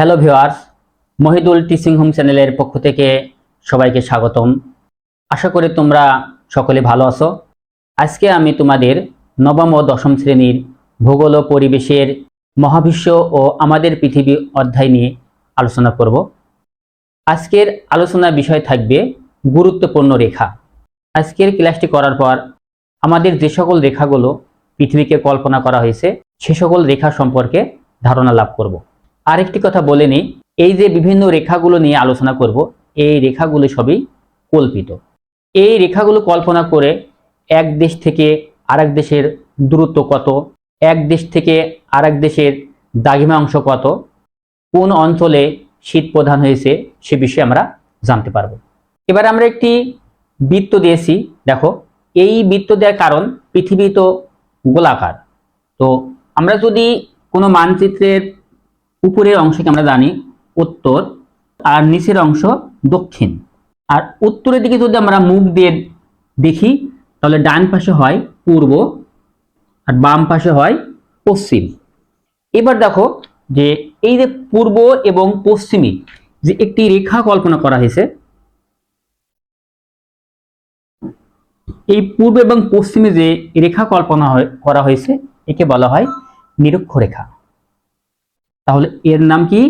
Hello viewers Mohidul teaching home চ্যানেলের পক্ষ থেকে সবাইকে স্বাগতম। আশা করি তোমরা সকলে ভালো আছো। আজকে আমি তোমাদের নবম ও দশম শ্রেণির ভূগোল ও পরিবেশের মহাবিশ্ব ও আমাদের পৃথিবী অধ্যায় নিয়ে আলোচনা করব। আজকের আলোচনার বিষয় থাকবে গুরুত্বপূর্ণ রেখা। আজকের ক্লাসটি করার পর আমাদের যে সকল রেখাগুলো পৃথিবীকে কল্পনা করা হয়েছে, সে সকল রেখা সম্পর্কে ধারণা লাভ করব। আরেকটি কথা বলে নিই, এই যে বিভিন্ন রেখাগুলো নিয়ে আলোচনা করব, এই রেখাগুলো সবই কল্পিত। এই রেখাগুলো কল্পনা করে এক দেশ থেকে আরেক দেশের দূরত্ব কত, এক দেশ থেকে আরেক দেশের দাগিমা অংশ কত, কোন অঞ্চলে শীত প্রধান হয়েছে সে বিষয়ে আমরা জানতে পারব। এবার আমরা একটি বৃত্ত দিয়েছি, দেখো, এই বৃত্ত দেওয়ার কারণ পৃথিবী তো গোলাকার। তো আমরা যদি কোনো মানচিত্রের উপরের অংশকে আমরা জানি উত্তর, আর নিচের অংশ দক্ষিণ। আর উত্তরের দিকে যদি আমরা মুখ দিয়ে দেখি, তাহলে ডান পাশে হয় পূর্ব, আর বাম পাশে হয় পশ্চিম। এবার দেখো যে এই যে পূর্ব এবং পশ্চিমী যে একটি রেখা কল্পনা করা হয়েছে, এই পূর্ব এবং পশ্চিমে যে রেখা কল্পনা করা হয়েছে, একে বলা হয় নিরক্ষরেখা। তাহলে এর নাম কি?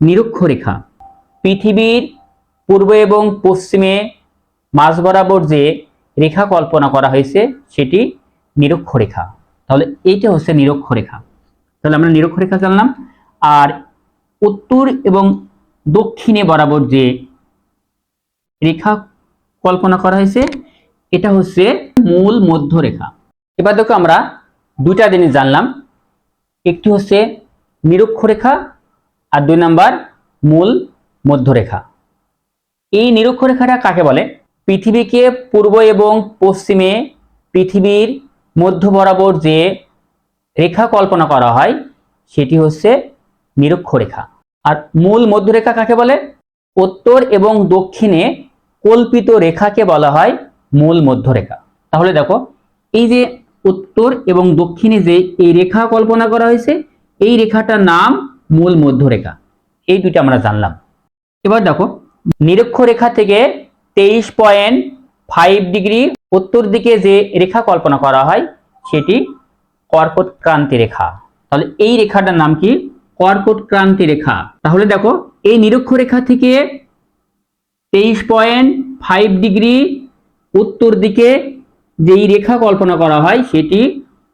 নিরক্ষরেখা। পৃথিবীর পূর্ব এবং পশ্চিমে মাঝ বরাবর যে রেখা কল্পনা করা হয়েছে, সেটি নিরক্ষরেখা। তাহলে এইটা হচ্ছে নিরক্ষরেখা। তাহলে আমরা নিরক্ষরেখা জানলাম। আর উত্তর এবং দক্ষিণে বরাবর যে রেখা কল্পনা করা হয়েছে, এটা হচ্ছে মূল মধ্যরেখা। এবার দেখো আমরা দুইটা জিনিস জানলাম। একটি হচ্ছে নিরক্ষরেখা আর দুই নাম্বার মূল মধ্যরেখা। এই নিরক্ষরেখাটা কাকে বলে? পৃথিবীকে পূর্ব এবং পশ্চিমে পৃথিবীর মধ্য বরাবর যে রেখা কল্পনা করা হয়, সেটি হচ্ছে নিরক্ষরেখা। আর মূল মধ্যরেখা কাকে বলে? উত্তর এবং দক্ষিণে কল্পিত রেখাকে বলা হয় মূল মধ্যরেখা। তাহলে দেখো, এই যে উত্তর এবং দক্ষিণে যে এই রেখা কল্পনা করা হয়েছে এই রেখাটার নাম মূল মধ্যরেখা। এই দুইটা আমরা জানলাম। এবার দেখো, নিরক্ষরেখা থেকে তেইশ পয়েন্ট ফাইভ ডিগ্রি উত্তর দিকে যে রেখা কল্পনা করা হয়, সেটি কর্কট ক্রান্তি রেখা। তাহলে এই রেখাটার নাম কি? কর্কট ক্রান্তি রেখা। তাহলে দেখো, এই নিরক্ষরেখা থেকে তেইশ পয়েন্ট ফাইভ ডিগ্রি উত্তর দিকে যেই রেখা কল্পনা করা হয়, সেটি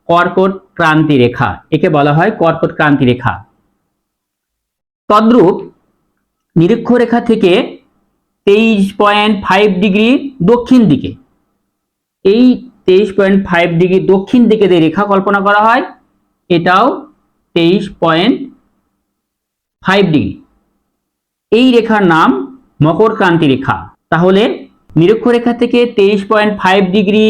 কর্কট ক্রান্তি রেখা, একে বলা হয় কর্কট ক্রান্তি রেখা। তদ্রূপ নিরক্ষরেখা থেকে তেইশ পয়েন্ট ফাইভ ডিগ্রি দক্ষিণ দিকে, এই তেইশ পয়েন্ট ফাইভ ডিগ্রি দক্ষিণ দিকে যে রেখা কল্পনা করা হয়, এটাও তেইশ পয়েন্ট ফাইভ ডিগ্রি। এই রেখার নাম মকর ক্রান্তি রেখা। তাহলে নিরক্ষরেখা থেকে তেইশ পয়েন্ট ফাইভ ডিগ্রি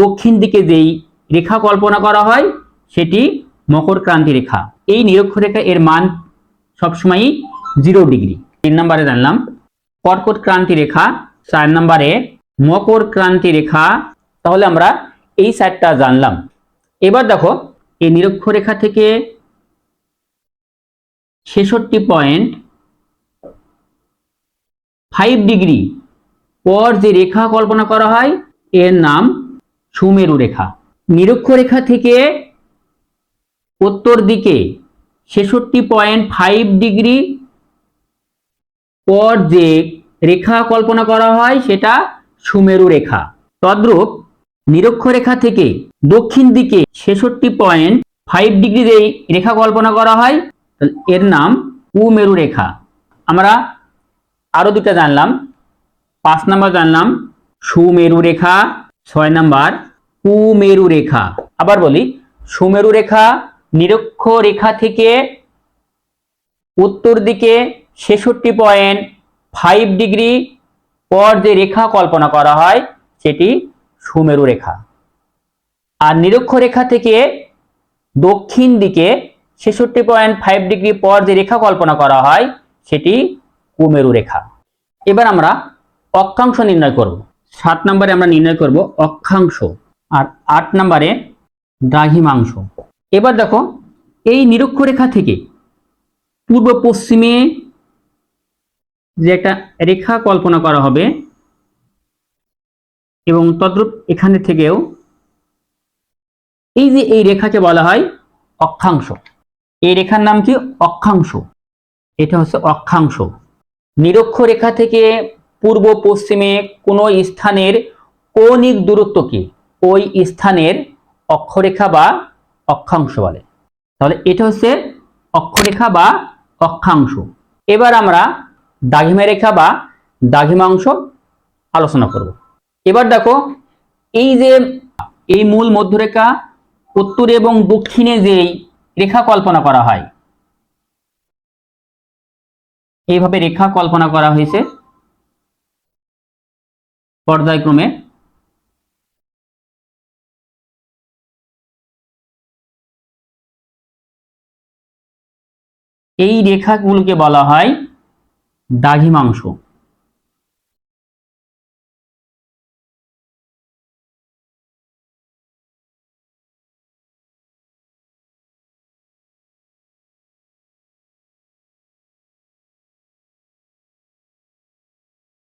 দক্ষিণ দিকে যেই রেখা কল্পনা করা হয়, সেটি মকর ক্রান্তি রেখা। এই নিরক্ষরেখা এর মান সবসময়ই জিরো ডিগ্রি। তিন নম্বরে জানলাম, কর্কট ক্রান্তি রেখা, চার নম্বরে মকর ক্রান্তি রেখা। তাহলে আমরা এই সাইডটা জানলাম। এবার দেখো, এই নিরক্ষরেখা থেকে ছেষট্টি পয়েন্ট ফাইভ ডিগ্রি পর যে রেখা কল্পনা করা হয়, এর নাম সুমেরু রেখা। নিরক্ষরেখা থেকে উত্তর দিকে ছেষট্টি পয়েন্ট ফাইভ ডিগ্রি পর যে রেখা কল্পনা করা হয় সেটা সুমেরু রেখা। তদ্রূপ নিরক্ষরেখা থেকে দক্ষিণ দিকে ছেষট্টি পয়েন্ট ফাইভ ডিগ্রি যে রেখা কল্পনা করা হয়, এর নাম কুমেরু রেখা। আমরা আরও দুটা জানলাম। পাঁচ নাম্বার জানলাম, সুমেরু রেখা, ছয় নাম্বার কুমেরু রেখা আবার বলি সুমেরু রেখা নিরক্ষ রেখা থেকে উত্তর দিকে ছেষট্টি পয়েন্ট ফাইভ ডিগ্রি পর যে রেখা কল্পনা করা হয়, সেটি সুমেরু রেখা আর নিরক্ষ রেখা থেকে দক্ষিণ দিকে ছেষট্টি পয়েন্ট ফাইভ ডিগ্রি পর যে রেখা কল্পনা করা হয়, সেটি কুমেরু রেখা এবার আমরা অক্ষাংশ নির্ণয় করব। সাত নম্বরে আমরা নির্ণয় করব অক্ষাংশ। আর আট নম্বরে দ্রাঘিমাংশ। এবার দেখো, এই নিরক্ষরেখা থেকে পূর্ব পশ্চিমে যে একটা রেখা কল্পনা করা হবে এবং তদ্রূপ এখানে থেকেও এই যে এই রেখাকে বলা হয় অক্ষাংশ। এই রেখার নাম কি? অক্ষাংশ। এটা হচ্ছে অক্ষাংশ। নিরক্ষরেখা থেকে পূর্ব পশ্চিমে কোনো স্থানের কৌণিক দূরত্বকে ওই স্থানের অক্ষরেখা বা অক্ষাংশ বলে। তাহলে এটা হচ্ছে অক্ষরেখা বা অক্ষাংশ। এবার আমরা দাঘিমা রেখা বা দাঘিমাংশ আলোচনা করব। এবার দেখো, এই যে এই মূল মধ্যরেখা, উত্তরে এবং দক্ষিণে যেই রেখা কল্পনা করা হয়, এইভাবে রেখা কল্পনা করা হয়েছে পর্যায়ক্রমে। এই রেখাগুলোকে বলা হয় দাঘিমাংশ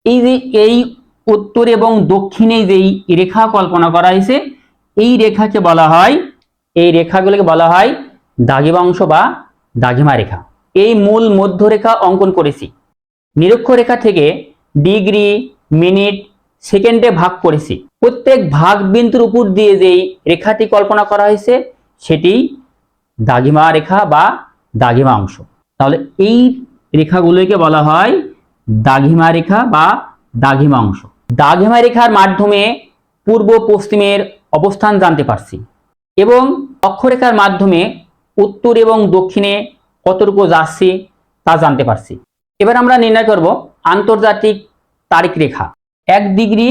এই যে এই উত্তর এবং দক্ষিণে যেই রেখা কল্পনা করা হয়েছে, এই রেখাকে বলা হয়, এই রেখাগুলোকে বলা হয় দাগিমাংশ বা দাগিমা রেখা। এই মূল মধ্যরেখা অঙ্কন করেছি। নিরক্ষরেখা থেকে ডিগ্রি, মিনিট, সেকেন্ডে ভাগ করেছি। প্রত্যেক ভাগ বিন্দুর উপর দিয়ে যেই রেখাটি কল্পনা করা হয়েছে, সেটি দাগিমা রেখা বা দাগিমা অংশ। তাহলে এই রেখাগুলোকে বলা হয় দাঘিমা রেখা বা দাঘিমা অংশ। দাঘিমা রেখার মাধ্যমে পূর্ব পশ্চিমের অবস্থান জানতে পারছি এবং অক্ষরেখার মাধ্যমে উত্তর এবং দক্ষিণে কতটুকু যাচ্ছি তা জানতে পারছি। এবার আমরা নির্ণয় করব আন্তর্জাতিক তারিখ রেখা। এক ডিগ্রি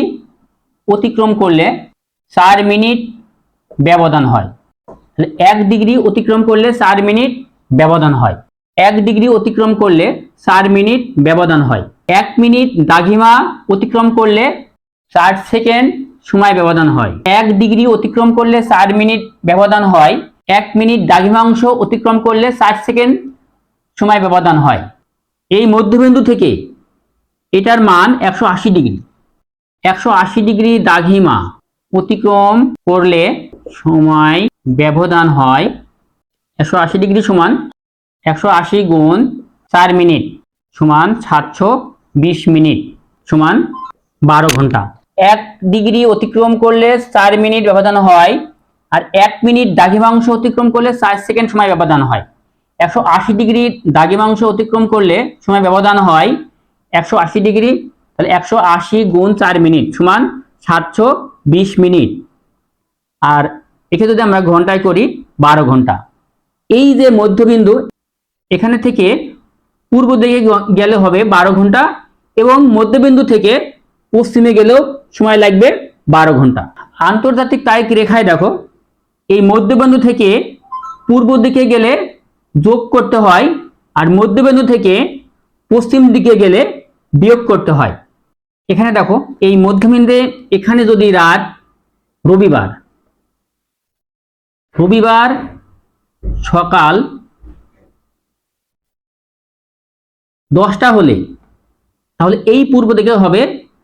অতিক্রম করলে চার মিনিট ব্যবধান হয়। তাহলে এক ডিগ্রি অতিক্রম করলে চার মিনিট ব্যবধান হয়। এক ডিগ্রি অতিক্রম করলে চার মিনিট ব্যবধান হয়। এক মিনিট দাঘিমা অতিক্রম করলে চার সেকেন্ড সময় ব্যবধান হয়। এক ডিগ্রি অতিক্রম করলে চার মিনিট ব্যবধান হয়। এক মিনিট দাঘিমাংশ অতিক্রম করলে ষাট সেকেন্ড সময় ব্যবধান হয়। এই মধ্যবিন্দু থেকে এটার মান একশো আশি ডিগ্রি। একশো আশি ডিগ্রি দাঘিমা অতিক্রম করলে সময় ব্যবধান হয় একশো আশি ডিগ্রি সমান একশো আশি গুণ চার মিনিট সমান সাতশো বিশ মিনিট সমান বারো ঘণ্টা। এক ডিগ্রি অতিক্রম করলে চার মিনিট ব্যবধান হয় আর এক মিনিট দাঘিমাংশ অতিক্রম করলে চার সেকেন্ড সময় ব্যবধান হয়। একশো আশি ডিগ্রি দাঘিমাংশ অতিক্রম করলে সময় ব্যবধান হয় একশো আশি ডিগ্রি, তাহলে একশো আশি গুণ চার মিনিট সমান সাতশো বিশ মিনিট। আর একে যদি আমরা ঘন্টায় করি বারো ঘণ্টা। এই যে মধ্যবিন্দু, এখানে থেকে পূর্ব দিকে গেলে হবে বারো ঘণ্টা এবং মধ্যবিন্দু থেকে পশ্চিমে গেলেও সময় লাগবে বারো ঘণ্টা। আন্তর্জাতিক তারিখ রেখায় দেখো। এই মধ্যবিন্দু থেকে পূর্ব দিকে গেলে যোগ করতে হয় আর মধ্যবিন্দু থেকে পশ্চিম দিকে গেলে বিয়োগ করতে হয়। এখানে দেখো, এই মধ্যবিন্দে এখানে যদি রাত রবিবার রবিবার সকাল দশটা হলে, তাহলে এই পূর্ব দিকে হবে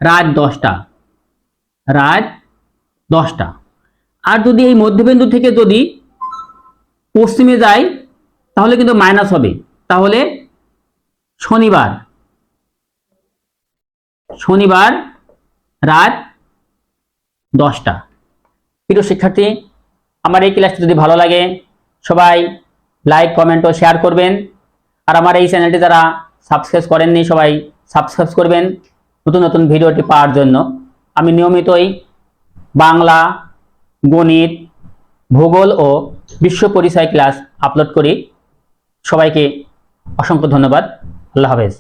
রাত দশটা রাত দশটা। আর যদি এই মধ্যবিন্দু থেকে যদি পশ্চিমে যায়, তাহলে কিন্তু মাইনাস হবে। তাহলে শনিবার শনিবার রাত দশটা। প্রিয় শিক্ষার্থী, আমার এই ক্লাসটি যদি ভালো লাগে, সবাই লাইক কমেন্ট ও শেয়ার করবেন। আর আমার এই চ্যানেলটি যারা সাবস্ক্রাইব করেননি, সবাই সাবস্ক্রাইব করবেন। নতুন নতুন ভিডিওটি পাওয়ার জন্য। আমি নিয়মিতই বাংলা গণিত ভূগোল ও বিশ্ব পরিচয় ক্লাস আপলোড করি সবাইকে অসংখ্য ধন্যবাদ। আল্লাহ হাফেজ।